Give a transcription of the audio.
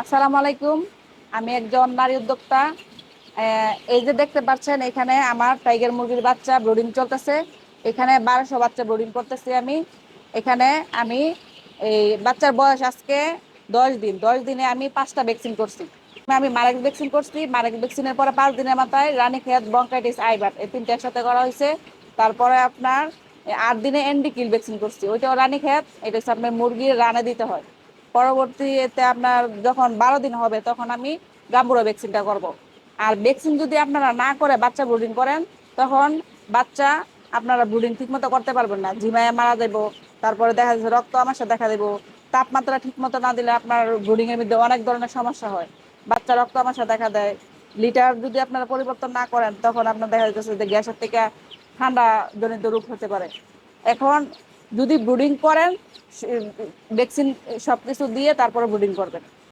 আসসালামু আলাইকুম। আমি একজন নারী উদ্যোক্তা। এই যে দেখতে পাচ্ছেন, এখানে আমার টাইগার মুরগির বাচ্চা ব্রোডিং চলতেছে। এখানে বারোশো বাচ্চা ব্রোডিং করতেছি আমি। এখানে আমি এই বাচ্চার বয়স আজকে দশ দিন। দশ দিনে আমি পাঁচটা ভ্যাকসিন করছি। আমি মারেক্স ভ্যাকসিন করছি। মারেক্স ভ্যাকসিনের পরে পাঁচ দিনের মাথায় রানীক্ষেত বঙ্কাইটিস আইবাট এই তিনটা একসাথে করা হয়েছে। তারপরে আপনার আট দিনে এনডি কিল ভ্যাকসিন করছি। ওইটাও রানীক্ষেত। এটা হচ্ছে আপনার মুরগির রানে দিতে হয়। পরবর্তীতে আপনার যখন বারো দিন হবে, তখন আমি গাম্বুরা ভ্যাকসিনটা করব। আর ভ্যাকসিন যদি আপনারা না করে বাচ্চা ব্রুডিং করেন, তখন বাচ্চা আপনারা ব্রুডিং ঠিকমতো করতে পারবেন না। ঝিমায় মারা দেব তারপরে দেখা যাচ্ছে রক্ত আমাশা দেখা দেবো। তাপমাত্রা ঠিকমতো না দিলে আপনার ব্রুডিং এর মধ্যে অনেক ধরনের সমস্যা হয়। বাচ্চা রক্ত আমাশা দেখা দেয়। লিটার যদি আপনারা পরিবর্তন না করেন, তখন আপনার দেখা যাচ্ছে যে গ্যাসের থেকে ঠান্ডা জনিত রোগ হতে পারে। এখন যদি ব্রুডিং করেন ভ্যাকসিন সবকিছু দিয়ে তারপরে ব্রুডিং করবেন।